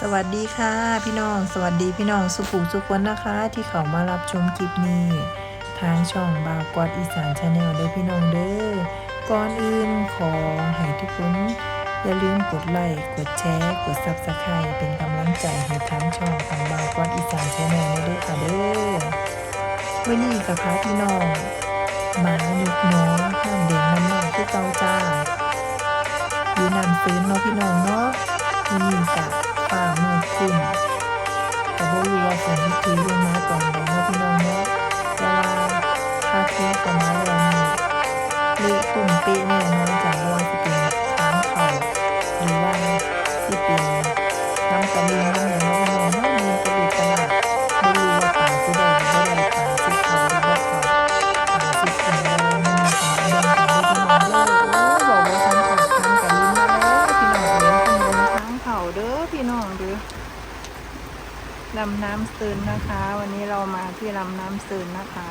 สวัสดีค่ะพี่น้อง สวัสดีพี่น้องสุขุมสุขคนนะคะ ที่เขามารับชมคลิปนี้ ทางช่องบาวกอดอีสานชาแนลเด้อพี่น้องเด้อก่อนอื่นขอให้ทุกคนอย่าลืมกดไลค์กดแชร์ กดซับสไครต์เป็นกำลังใจให้ทางช่องของบาวกอดอีสานชาแนลเด้อค่ะเด้อวันนี้กับพาพี่น้องหมาหนุกน้อห้ามเด่นน้ำหนักที่เกาจ้าอยู่นำซื้อเนาะพี่น้องเนาะมีกับ ป่ามือขึ้นแต่บ่รู้ว่าฝนที่ทีลงมาตอนใดเนาะพี่น้องเนาะแต่ว่าถ้าเทียบกันมาแล้วนี่เละตุ่มเป๊ะแน่นอนจากว่าสิเป็น ลำน้ำซึนนะคะ วันนี้เรามาที่ลำน้ำซึนนะคะ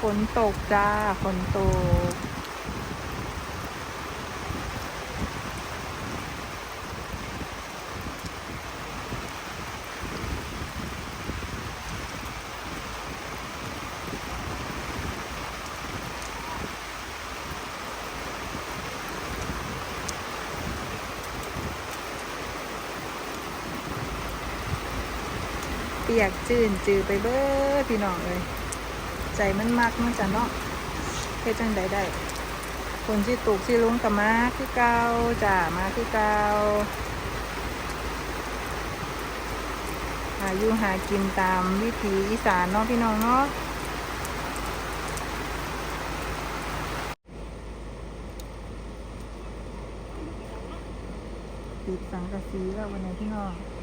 ฝนตกจ้าฝนตก ปียกจื่นจือไปเบ้อพี่น้องเลย ใจมันมักมันจะเนาะเฮ็ดจังใดได้คนที่ตกที่ลุ้งกับมาคือเกาจ้ามาคือเกาหาอยู่หากินตามวิถีอีสานเนาะพี่น้องเนาะปิดสังกะสีแล้ววันนี้พี่น้อง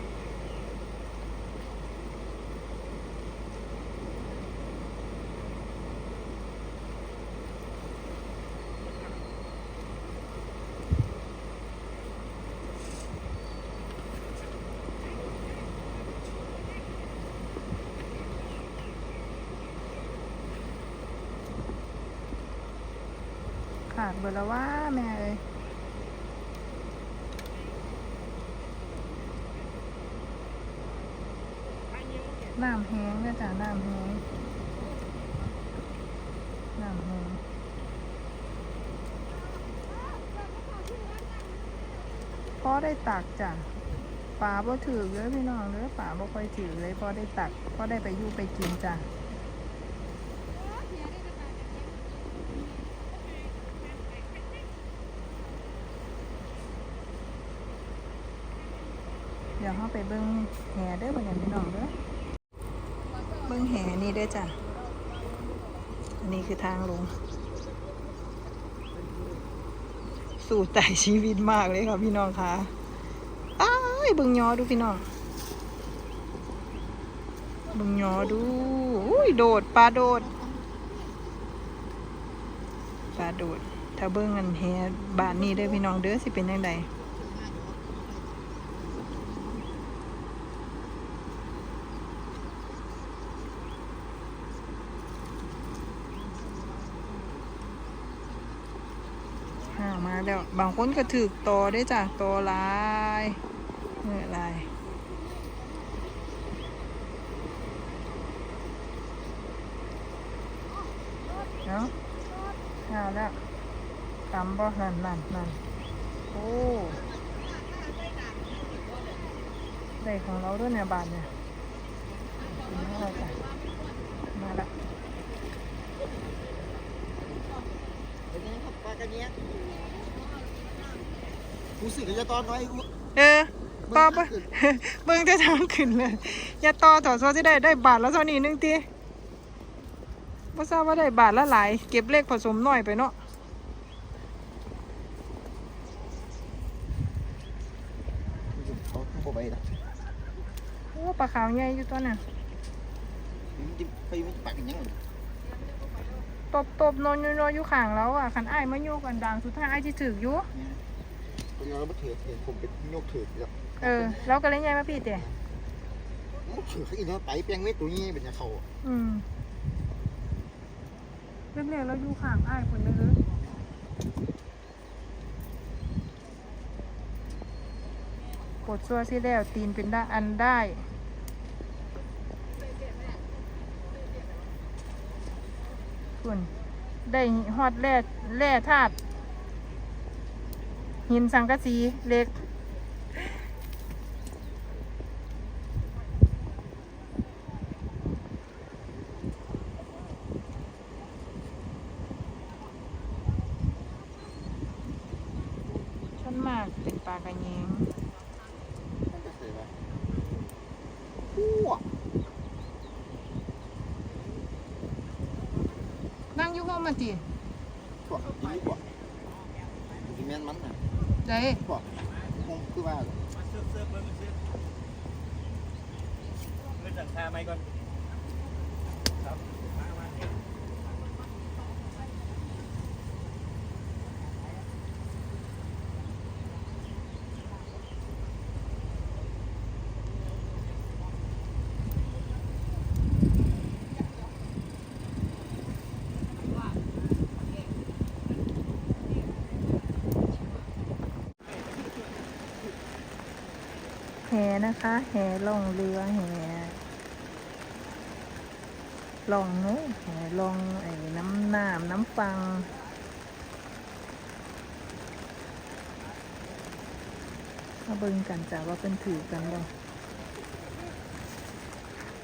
าดเบอร์ล้วว่าแม่เอ้ยน้ำแห้งนะจ๊ะน้ำแห้งน้ำแห้งพอได้ตักจ้ะปลาบ่ถือเลยพี่น้องเลยปลาบ่ค่อยถือเลยพอได้ตักพอได้ไปยู่ไปกินจ้ะ เดี๋ยวเราไปเบิ้ง แหเด้อบัดนี้พี่น้องเด้อเบิ้งแหนี่เด้อจ้ะอันนี้คือทางลง สู่แต่ชีวิตมากเลยค่ะพี่น้องค่ะอ้ายเบิ้งยอดูพี่น้องเบิ้งยอดูอุ้ยโดดปลาโดดปลาโดดถ้าเบิ้งอันแหบานนี้เด้อพี่น้องเด้อสิเป็นยังไง อ่ามาแล้วบางคนก็ถือตอได้จ้ะตอลายเมื่อลายเนาะเอาแล้วตำบ่นั่นนั่นนั่นโอ้ได้ของเราด้วยเนี่ยบาทเนี่ยกินเท่าไหร่จ้ะมาละ กูสึกจะตอนน้อยกูเออต่อไปเบิ่งจะทางขึ้นเลยอย่าต่อต่อซอที่ได้ได้บาทแล้วเท่านี้หนึงทีบ่ทราบว่าได้บาทละหลาย เก็บเลขผสมหน่อยไปเนาะเขาโคไปนะโอ้ปลาขาวใหญ่อยู่ตัวน่ะไปไม่ปากกันยังไง ตบตบนอนอยู่นอนอยู่ข้างแล้วอะคันอ้ายมาโยกกันดังสุดท้ายอ้ายสิถึกอยู่คนเราไม่ถือเห็นผมเป็นโยกถือแล้วเออแล้วก็เล่นใหญ่มาพี่เตะถือเขาอีกแล้วไตแปลงไม่ตัวนี้เป็นยังเขาอืมเรียกๆแล้วอยู่ข้างอ้ายคนเด้อดซัวสิแล้วตีนเป็นได้อันได้ คุณได้ฮอดแร่แร่ธาตุหินสังกะสีเหล็ก ชนมากเป็นปลากระเยงมันจะเสียไปทั่วนั่งอยู่ห้องมันติทั่วดีกว่าดีแม่นมันน่ะใจทั่วคงคือว่ามาเสิร์ฟเสิร์ฟเบอร์มาเสิร์ฟเงินจากชาไหมก่อนครับมามาเก็บ แห นะคะ แหล่องเรือแหล่องนอะแหล่องไอ้น้ำน้ำน้ำฟัง มาเบิ่งกันจ้ะว่าเป็นถือกันบ่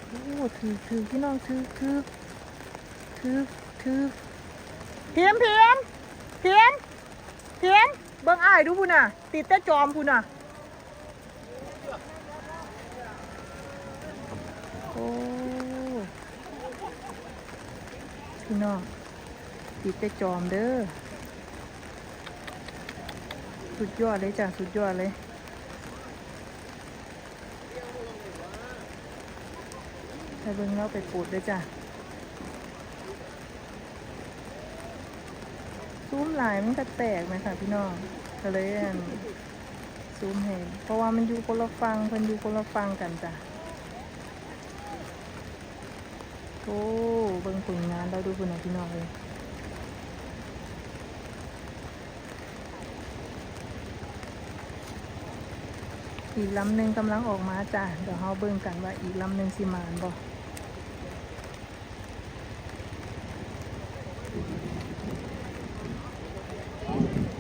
โอ้ถือถือพี่น้องถือถือถือถือเพียมเพียมเพียมเพียมเบิ่งอ้ายดูพุ่นน่ะ ติดแต่จอมพุ่นน่ะ โอ้ พี่น้องติดแต่จอมเด้อ สุดยอดเลยจ้ะ สุดยอดเลยให้เบิ่งเราไปปูดเลยจ้ะซูมหลายมันก็แตกไหมคะพี่น้องก็เลยซูมเห็นเพราะว่ามันอยู่คนละฟังเพิ่นอยู่คนละฟังกันจ้ะ โอ้เบิ่งผลงานเราดูคุณนะพี่น้องเลยอีกลำหนึ่งกำลังออกมาจ้ะเดี๋ยวเราเบิ่งกันว่าอีกลำหนึ่งสิมานบ่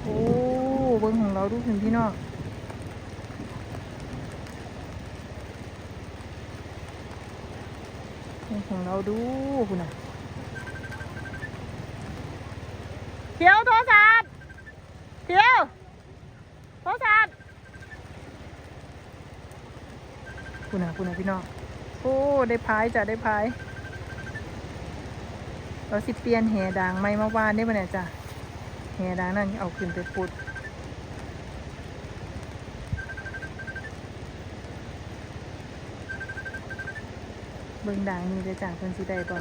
โอ้เบิ่งของเราดูคุณพี่น้อง นี่ ของเราดูคุณน่ะเดี๋ยวโทรศัพท์เดี๋ยวโทรศัพท์คุณน่ะคุณน่ะพี่น้องโอ้ได้พายจ้ะได้พายเราสิเปลี่ยนแห่ด่างไม่มาวานได้ปะเนี่ยจ้ะแห่ด่างนั่นเอาขึ้นไปปุด เบิ่งด่างนี่เลยจ้ะเพิ่นสิได้บ่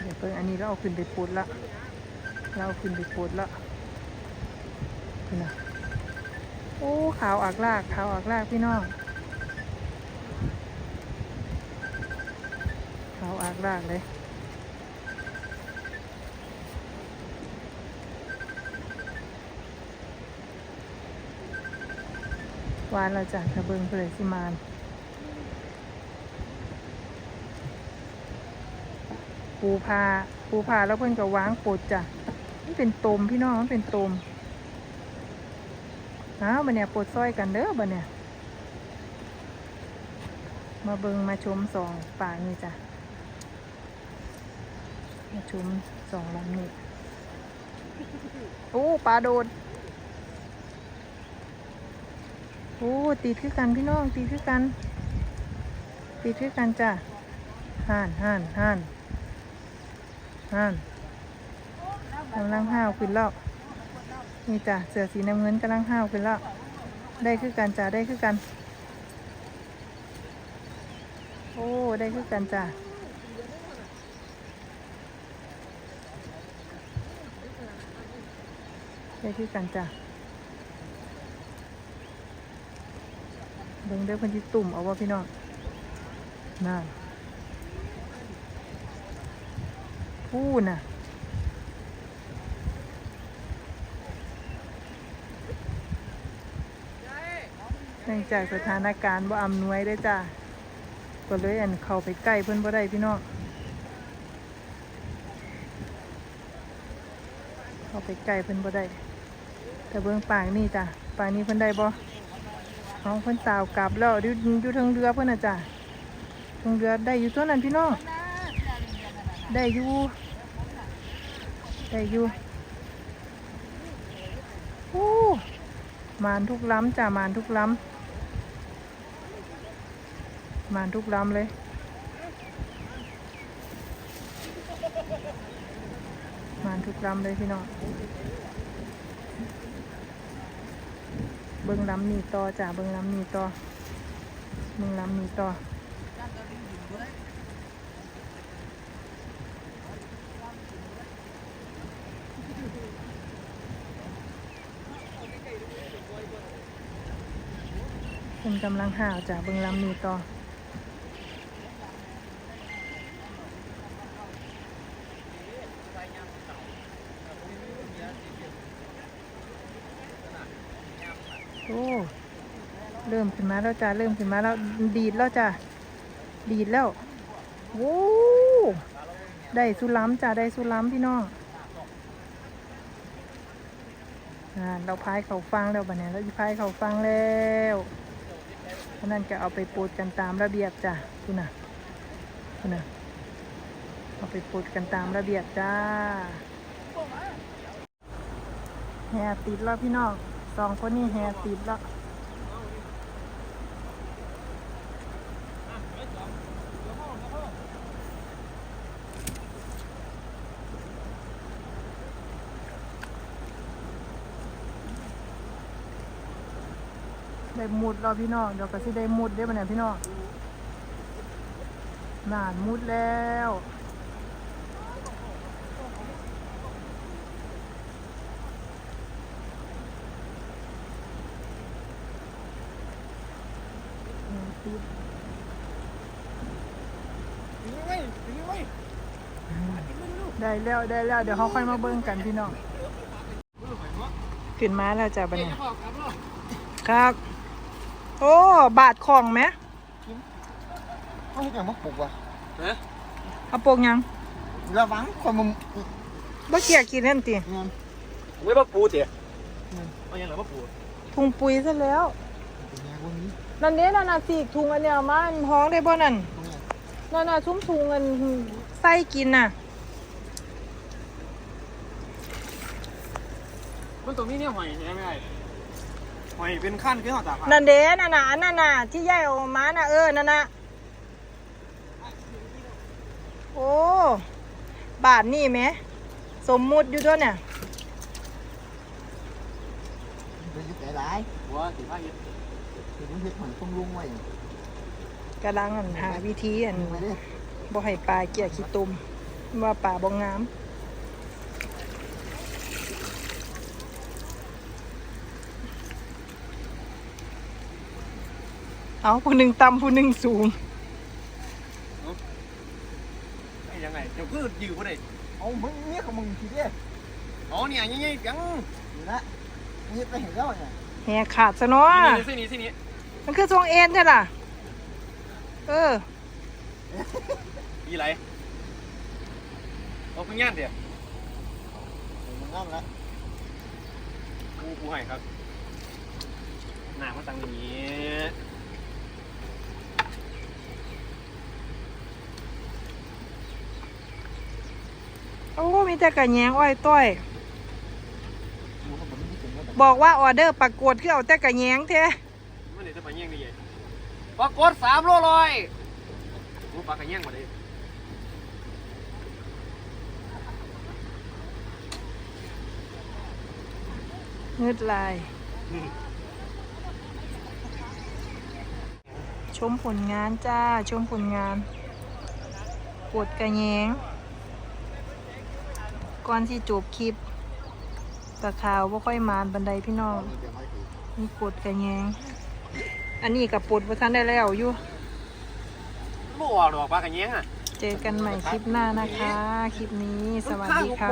เดี๋ยวเพิ่งอันนี้เราเอาขึ้นไปปุดละเราเอาขึ้นไปปุดละนะโอ้ขาวอักลากขาวอักลากพี่น้องขาวอักลากเลย วานเราจะถ้าเบิงเพื่อสิมานปูพาปูพาแล้วเพิ่นก็วางปดจ้ะมันเป็นตมพี่น้องมันเป็นตมอ้าวบันเนี่ยปดซอยกันเด้อบันเนี่ยมาเบิงมาชมสองป่านี่จ้ะมาชมสองลำนี่โอ้ปลาโดด โอ้ตีดคือกันพี่น้องตีดคือกัน ตีดคือกันจ้ะห่านห่านห่านอ่านกำลังห้าวขึ้นแล้วนี่จ้ะเสือสีน้ำเงินกำลังห้าวขึ้นแล้วได้คือกันจ้ะได้คือกัน โอ้ได้คือกันจ้ะได้คือกันจ้ะ เบิ่งเด้อเพันธิตุ่มเอาว่าพี่น้องน่าพูน่ะเนื่องจากสถานการณ์บ่อำนวยเด้จ้าก็เลยอันเข้าไปใกล้เพิ่นบ่ได้พี่น้องเข้าไปใกล้เพิ่นบ่ได้แต่เบื้องปางนี่จ้ะปางนี้เพิ่นได้บ่ น้องเพิ่นสาวกลับแล้วอยู่อยู่เทางเรือเพิ่นน่ะจ้ะเทางเรือได้อยู่ตัวนั้นพี่น้องได้อยู่ได้อยู่โอ้มานทุกล้ำจ้ะมานทุกล้ำมานทุกล้ำเลยมานทุกล้ำเลยพี่น้อง เบิ้งล้ำนี่ต่อจ้าเบิ้งล้ำนี่ต่อเบิ้งล้ำนี่ต่อเป็นกำลังห่าวจ้ะเบิ้งล้ำนี่ต่อ โอ้เริ่มขึ้นมาแล้วจ้ะเริ่มขึ้นมาแล้วดีดแล้วจ้ะดีดแล้วโอ้ได้สุล้ำจ้ะได้สุล้ำพี่น้องอ่าเราพายเขาฟังแล้วบัดเนี้ยเราจะพายเขาฟังแล้วเพราะนั้นก็เอาไปปูดกันตามระเบียบจ้ะคุณน่ะคุณน่ะเอาไปปูดกันตามระเบียบจ้าแหติดแล้วพี่น้อง สองคนนี้แห่ติดแล้วได้มุดแล้วพี่น้องเดี๋ยวก็สิได้มุดได้ปะเนี่ยพี่น้องนานมุดแล้วอืมติด ได้แล้วได้แล้วเดี๋ยวเขาค่อยมาเบิ่งกันพี่น้องขึ้นมาแล้วจ้ะบันเนี่ยครับ โอ้บาทของไหมเขาให้ยังมาปลุกว่ะเอาโปกยังระวังคนมึงบ่เกี่ยกินนั่นติงานไม่มาปูเตี๋ยเอายังไงมาปูถุงปุ๋ยซะแล้วเป็นไงวันนี้นั่นเด้นั่นน่ะสีกถุงอันเนี้ยเอามาห้องได้บ่นั่นตรงนี้นั่นน่ะซุ้มถุงอันใส่กินน่ะ มันตรงนี้เนี่ยหอยใช่ไหมไอ้หอยเป็นขั้นคือหอยตานั่นเด้นั่นน่ะอันนั่นน่ะที่ยายเอามาน่ะเออนั่นน่ะโอ้บาทนี่แหมสมมุติอยู่ตัวเนี่ยเป็นยุคหลายหัวสีผ้าเย็นๆคือผมเห็ดหันต้มลุงไว้กำลังอันหาวิธีอัน ไม่ได้ บ่ให้ปลาเกี่ยขี้ตุ่มว่าปลาบ่งาม เอาผู้หนึ่งต่ำผู้หนึ่งสูงไอ้ยังไงเดี๋ยวก็ยืดก็ได้เอามึงเนี่ยของมึงทีเดียวอ๋อเนี่ยยังไงยังอยู่ละนี่ไปเห็นแล้วเนี่ยแหกขาดซะเนาะนี่สินี่สินี่มันคือทรงเอ็นใช่ล่ะ เอออีไรเอาเพิ่งย่านเดี๋ยวมันงามละปูปูให้ครับหน้ามาตั้งอย่างนี้ โอ้มีแต่กระแยงอ้อยต้อยดูเขาบอกไม่ถึงว่าแบบบอกว่าออเดอร์ปรากฏคือเอาแต่กระแยงแท้มันเดี๋ยวจะไปแย่งได้ยังปรากฏสามโลลอยโอ้ปลากระแย่งมาเลยเงืดลาย ชมผลงานจ้า ชมผลงานกดกระแยง ก่อนที่จบคลิปตะขาวว่าค่อยมานบันไดพี่น้องเดี๋ยวไม่ถึงมีกดกระแยงอันนี้กับปดว่าท่านได้แล้วอยู่บ่ออกดอกปลากระแย่งอะ เจอกันใหม่คลิปหน้านะคะ คลิปนี้สวัสดีค่ะ